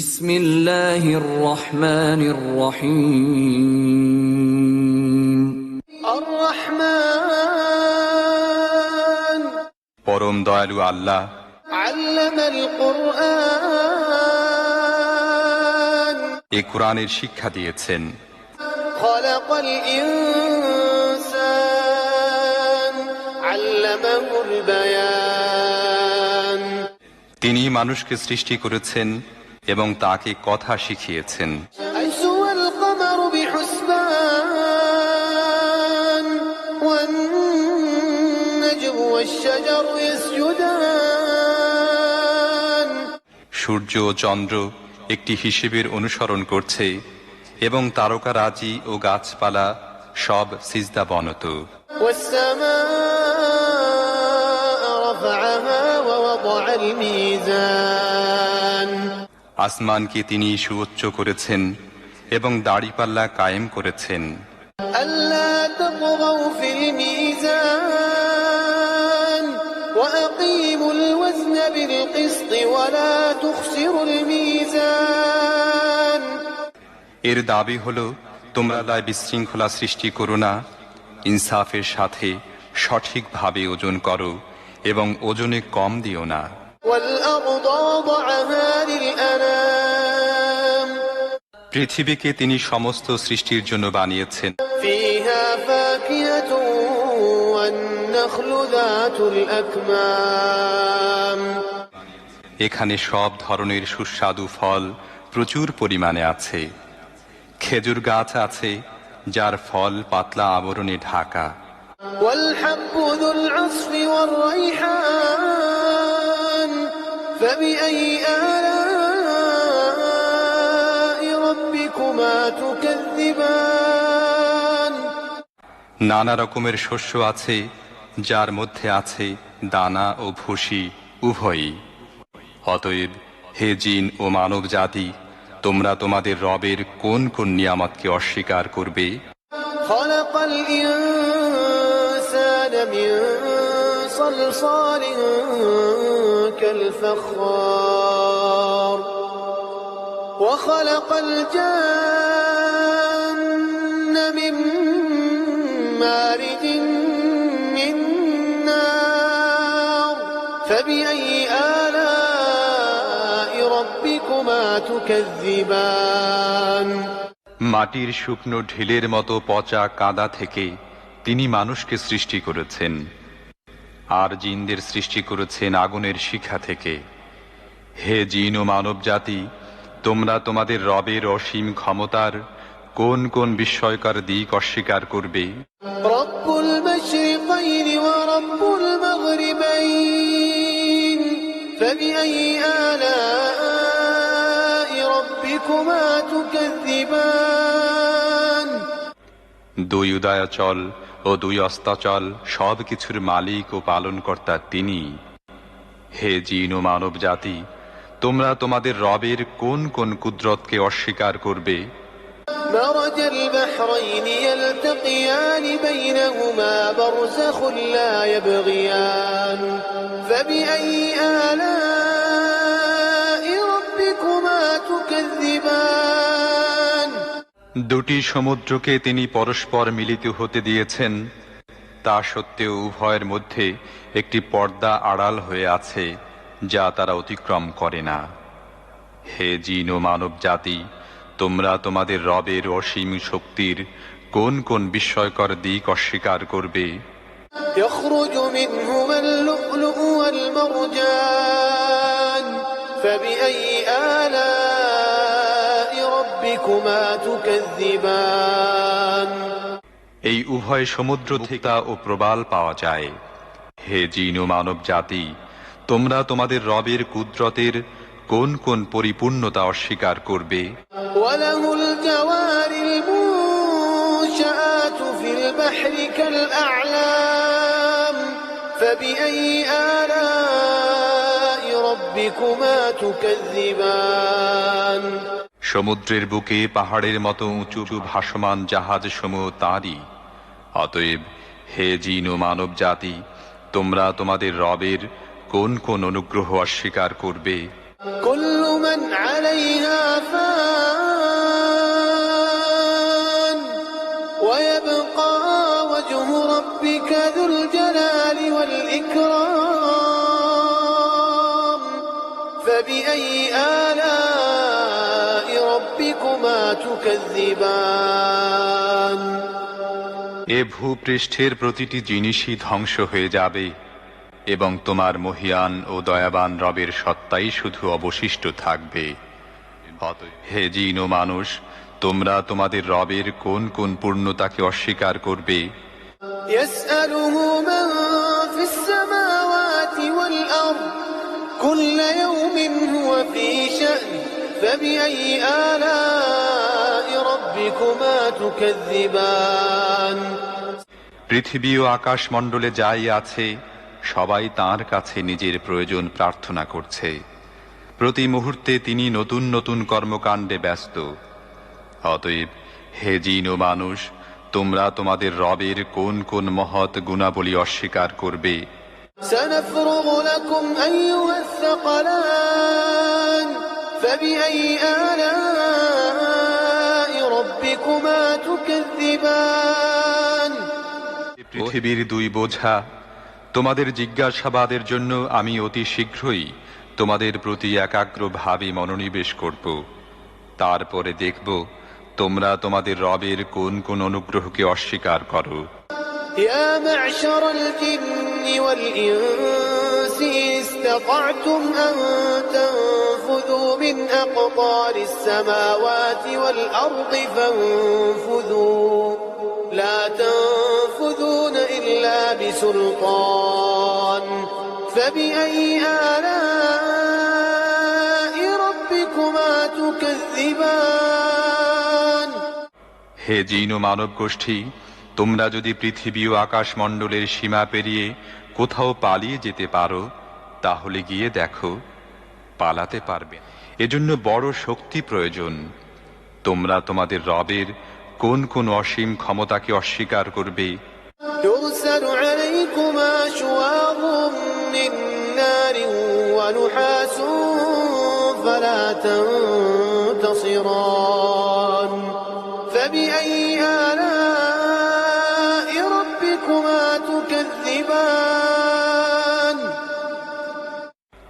বিসমিল্লাহির রহমানির রহিম। পরম দয়ালু আল্লাহ। এ কোরআনের শিক্ষা দিয়েছেন। তিনি মানুষকে সৃষ্টি করেছেন এবং তাকে কথা শিখিয়েছেন أيسوى القمر بحسبان والنجم والشجر يسجدان সূর্য ও চন্দ্র একটি হিসেবের অনুসরণ করছে এবং তারকারাজি ও গাছপালা সব সিজদা বনত والسماء رفعها ووضع الميزان আসমানকে তিনি সুউচ্চ করেছেন এবং দাড়িপাল্লা কায়েম করেছেন ألا تطغوا في الميزان وأقيموا الوزن بالقسط ولا تخسروا الميزان এর দাবি হল তোমরা আল্লাহ বিশৃঙ্খলা সৃষ্টি করো না ইনসাফের সাথে সঠিকভাবে ওজন করো এবং ওজনে কম দিও না والأرض وضعها للأنام পৃথিবীকে তিনি সমস্ত সৃষ্টির জন্য বানিয়েছেন فيها فاكهة والنخل ذات الأكمام এখানে সব ধরনের সুস্বাদু ফল প্রচুর পরিমাণে আছে খেজুর গাছ আছে যার ফল পাতলা আবরণে ঢাকা والحب ذو العصف والريحان فبأي آلاء ربكما تكذبان নানা রকমের শস্য আছে যার মধ্যে আছে দানা ও ভুসি উভয়ই অতএব হে জিন ও মানব জাতি তোমরা তোমাদের রবের কোন কোন নিয়ামতকে অস্বীকার করবে خلق الإنسان من صلصال كالفخار وخلق الجن من مارج من نار فبأي آلاء ربكما تكذبان মাটির শুকনো ঢিলের মতো পচা কাদা থেকে তিনি মানুষকে সৃষ্টি করেছেন আর জিনদের সৃষ্টি করেছেন আগুনের শিখা থেকে। হে জিন ও মানব জাতি তোমরা তোমাদের রবের অসীম ক্ষমতার কোন কোন বিস্ময়কর দিক অস্বীকার করবে? দুই উদয়াচল চল ও দুই অস্তাচল সব কিছুর মালিক ও পালনকর্তা তিনি হে জিন ও মানব জাতি তোমরা তোমাদের রবের কোন কোন কুদরতকে অস্বীকার করবে مرج البحرين يلتقيان بينهما برزخ لا يبغيان فبأي آلاء দুটি সমুদ্রকে তিনি পরস্পর মিলিত হতে দিয়েছেন তা সত্ত্বেও উভয়ের মধ্যে একটি পর্দা আড়াল হয়ে আছে যা তারা অতিক্রম করে না হে জিন ও মানব জাতি তোমরা তোমাদের রবের অসীম শক্তির কোন কোন বিস্ময়কর দিক অস্বীকার করবে يخرج منهما اللؤلؤ والمرجان فبأي آلاء ربكما تكذبان এই উভয় সমুদ্র থেকে ও প্রবাল পাওয়া যায় হে জিন ও মানব জাতি তোমরা তোমাদের রবের কুদরতের কোন কোন পরিপূর্ণতা অস্বীকার করবে وله الجوار المنشآت في البحر كالأعلام فبأي آلاء ربكما تكذبان সমুদ্রের বুকে পাহাড়ের মতো উঁচু উঁচু ভাসমান জাহাজ সমূহ তাঁরই। অতএব হে জিন ও মানব জাতি, তোমরা তোমাদের রবের কোন কোন অনুগ্রহ অস্বীকার করবে? فبأي آلام ربكما تكذبان এ ভূপৃষ্ঠের প্রতিটি জিনিসই ধ্বংস হয়ে যাবে এবং তোমার মহিয়ান ও দয়াবান রবের সত্তাই শুধু অবশিষ্ট থাকবে অতএব হে জিন ও মানুষ তোমরা তোমাদের রবের কোন কোন পূর্ণতাকে অস্বীকার করবে يسأله من في السماوات والأرض كل يوم هو في شأن فبأي آلاء ربكما تكذبان পৃথিবী ও আকাশ মণ্ডলে যাই আছে সবাই তার কাছে নিজের প্রয়োজন প্রার্থনা করছে প্রতি মুহূর্তে তিনি নতুন নতুন কর্মকাণ্ডে ব্যস্ত অতএব হে জিন ও মানুষ তোমরা তোমাদের রবের কোন কোন মহৎ গুণাবলী অস্বীকার করবে سنفرغ لكم أيها الثقلان فبأي آلاء ربكما تكذبان পৃথিবীর দুই বোঝা তোমাদের জিজ্ঞাসাবাদের জন্য আমি অতি শীঘ্রই তোমাদের প্রতি একাগ্রভাবে মনোনিবেশ করব তারপরে দেখব তোমরা তোমাদের রবের কোন কোন অনুগ্রহকে অস্বীকার করো يا معشر الجن والإنس إن استطعتم أن تنفذوا من أقطار السماوات والأرض فانفذوا لا تنفذون إلا بسلطان فبأي آلاء ربكما تكذبان হে জিন ও মানব গোষ্ঠী তোমরা যদি পৃথিবী ও আকাশমণ্ডলের সীমা পেরিয়ে কোথাও পালিয়ে যেতে পারো তাহলে গিয়ে দেখো পালাতে পারবে না। এজন্য বড় শক্তি প্রয়োজন তোমরা তোমাদের রবের কোন কোন অসীম ক্ষমতাকে অস্বীকার করবে يرسل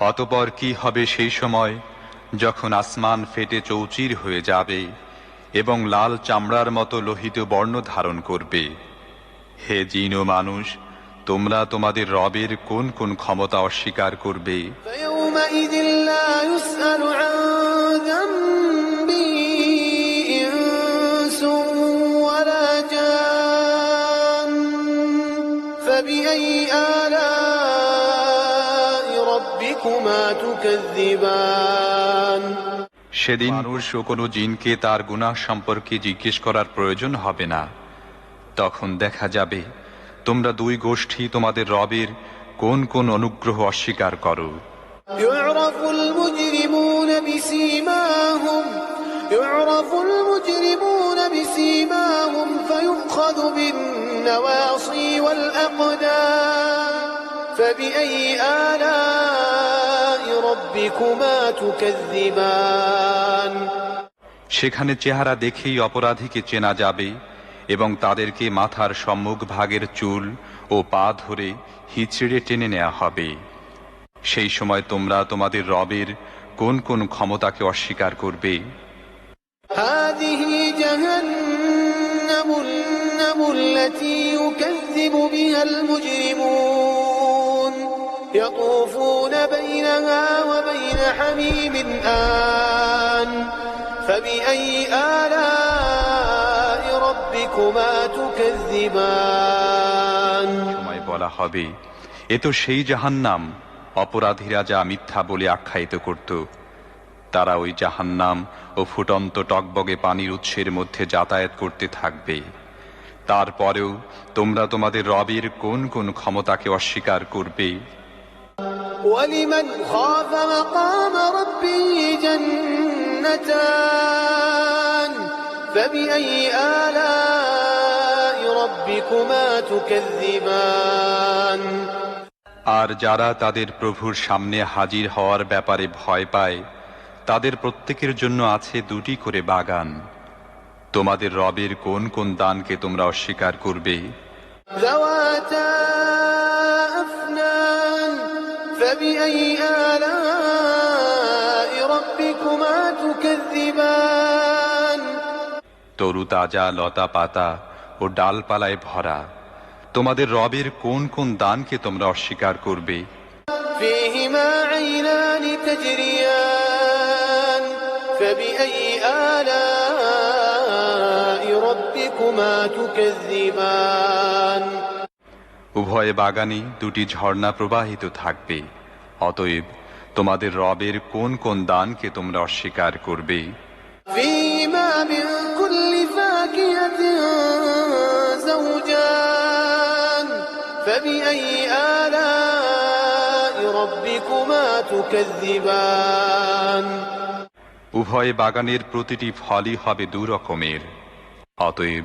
অতপর কি হবে সেই সময় যখন আসমান ফেটে চৌচির হয়ে যাবে এবং লাল চামড়ার মতো লোহিত বর্ণ ধারণ করবে? হে জিন ও মানুষ তোমরা তোমাদের রবের কোন কোন ক্ষমতা অস্বীকার করবে? সেদিন মানুষ ও কোনো জিনকে তার গুনাহ সম্পর্কে জিজ্ঞেস করার প্রয়োজন হবে না তখন দেখা যাবে তোমরা দুই গোষ্ঠী তোমাদের রবের কোন কোন অনুগ্রহ অস্বীকার করো يعرف المجرمون بسيماهم يعرف المجرمون بسيماهم فيؤخذ بالنواصي والأقدام فبأي آلاء ربكما تكذبان সেখানে চেহারা দেখেই অপরাধীকে চেনা যাবে এবং তাদেরকে মাথার সম্মুখ ভাগের চুল ও পা ধরে হিচড়ে টেনে নেওয়া হবে সেই সময় তোমরা তোমাদের রবের কোন কোন ক্ষমতাকে অস্বীকার করবে هذه جهنم النم التي يكذب بها المجرمون يطوفون بينها وبين حميم آن فبأي آلاء ربكما تكذبان সময় বলা হবে এ তো সেই জাহান্নাম অপরাধীরা যা মিথ্যা বলে আখ্যায়িত করত তারা ওই জাহান্নাম ও ফুটন্ত টকবগে পানির উৎসের মধ্যে যাতায়াত করতে থাকবে তারপরেও তোমরা তোমাদের রবের কোন কোন ক্ষমতাকে অস্বীকার করবে ولمن خاف مقام ربه جنتان فبأي آلاء ربكما تكذبان আর যারা তাদের প্রভুর সামনে হাজির হওয়ার ব্যাপারে ভয় পায় তাদের প্রত্যেকের জন্য আছে দুটি করে বাগান তোমাদের রবের কোন কোন দানকে তোমরা অস্বীকার করবে ذواتا أفنان فبأي آلاء ربكما تكذبان তরু তাজা লতা পাতা ও ডালপালায় ভরা তোমাদের রবের কোন কোন দানকে তোমরা অস্বীকার করবে فيهما عينان تجريان فبأي آلاء ربكما تكذبان উভয় বাগানে দুটি ঝর্ণা প্রবাহিত থাকবে। অতএব তোমাদের রবের কোন কোন দানকে তোমরা অস্বীকার করবে? উভয় বাগানের প্রতিটি ফলই হবে দুরকমের। অতএব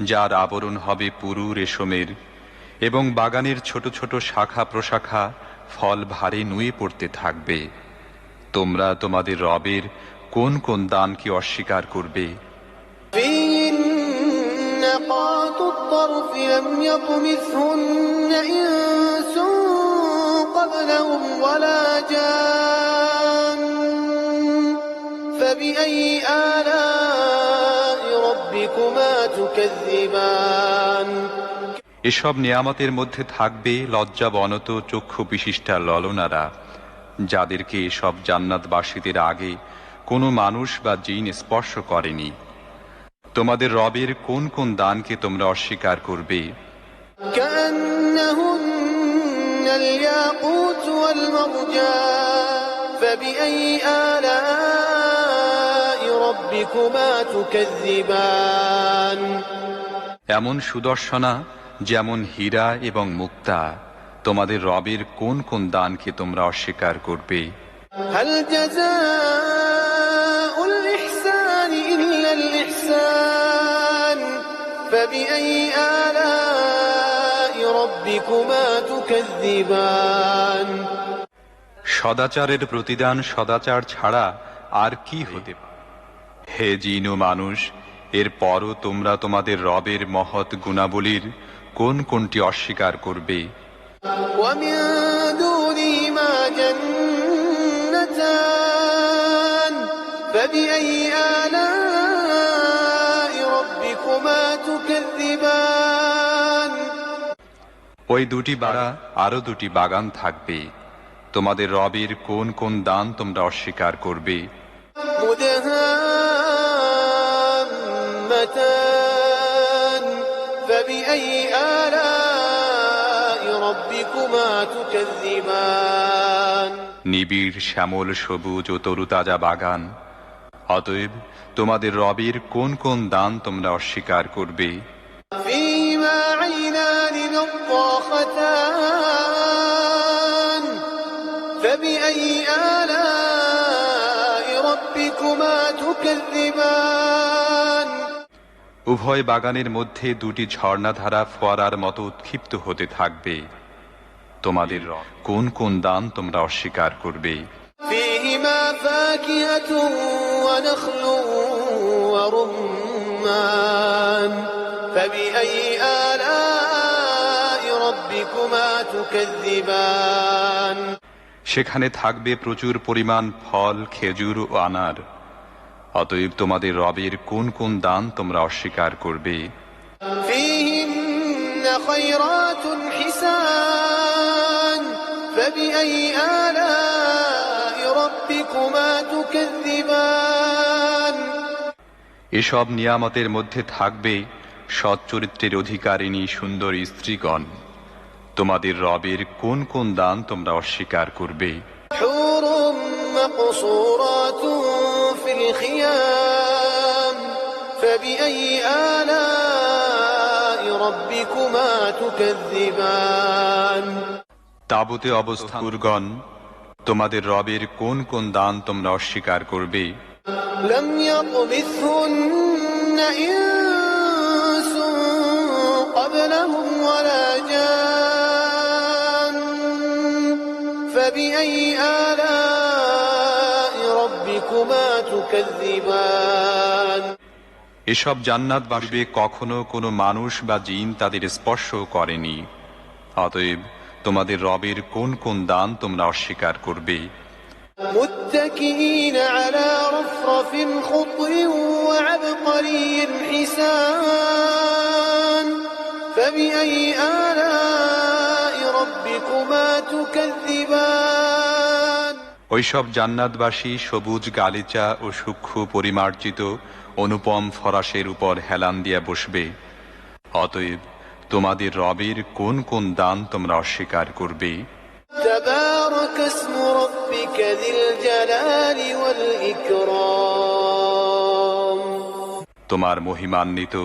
যার আবরণ হবে পুরু রেশমের এবং বাগানের ছোট ছোট শাখা প্রশাখা ফল ভারে নুয়ে পড়তে থাকবে তোমরা তোমাদের রবের কোন কোন দানকে অস্বীকার করবে فيهن قات الطرف لم يطمثهن إنس قبلهم ولا جان فبأي آلاء ربكما تكذبان এসব নিয়ামতের মধ্যে থাকবে লজ্জাবনত চক্ষু বিশিষ্টা ললনারা যাদেরকে এসব জান্নাতবাসীদের আগে কোনো মানুষ বা জিন স্পর্শ করেনি তোমাদের রবের কোন কোন দানকে তোমরা অস্বীকার করবে كأنهن الياقوت والمرجان فبأي آلاء ربكما تكذبان এমন সুদর্শনা যেমন হীরা এবং মুক্তা তোমাদের রবের কোন কোন দানকে তোমরা অস্বীকার করবে? সদাচারের প্রতিদান সদাচার ছাড়া আর কি হতে পারে? হে জিন ও মানুষ এরপরও তোমরা তোমাদের রবের মহৎ গুণাবলীর কোন কোনটি অস্বীকার করবে? ওই দুটি বাড়া আরও দুটি বাগান থাকবে। তোমাদের রবের কোন কোন দান তোমরা অস্বীকার করবে? নিবিড় শ্যামল সবুজ ও তরুতাজা বাগান। অতএব তোমাদের রবির কোন কোন দান তোমরা অস্বীকার করবে? উভয় বাগানের মধ্যে দুটি ঝর্ণাধারা ফোয়ারার মতো উৎক্ষিপ্ত হতে থাকবে। তোমাদের রব কোন কোন দান তোমরা অস্বীকার করবে فيهما فاكهة ونخل ورمان فبأي آلاء ربكما تكذبان সেখানে থাকবে প্রচুর পরিমাণ ফল খেজুর ও আনার অতএব তোমাদের রবের কোন কোন দান তোমরা অস্বীকার করবে فيهن خيرات حسان فبأي آلاء ربكما تكذبان এসব নিয়ামতের মধ্যে থাকবে সৎ চরিত্রের অধিকারিণী সুন্দর স্ত্রীগণ তোমাদের রবের কোন কোন দান তোমরা অস্বীকার করবে حور مقصورات في الخيام فبأي آلاء ربكما تكذبان তাবুতে দুর্গণ তোমাদের রবের কোন কোন দান তোমরা অস্বীকার করবে? এসব জান্নাত বাসবে কখনো কোনো মানুষ বা জিন তাদের স্পর্শ করেনি। অতএব তোমাদের রবের কোন কোন দান তোমরা অস্বীকার করবে متكئين على رفرف خضر وعبقري حسان فبأي آلاء ربكما تكذبان ওইসব জান্নাতবাসী সবুজ গালিচা ও সূক্ষ্ম পরিমার্জিত অনুপম ফরাসের উপর হেলান দিয়া বসবে অতএব তোমাদের রবের কোন কোন দান তোমরা অস্বীকার করবে? তোমার মহিমান্বিত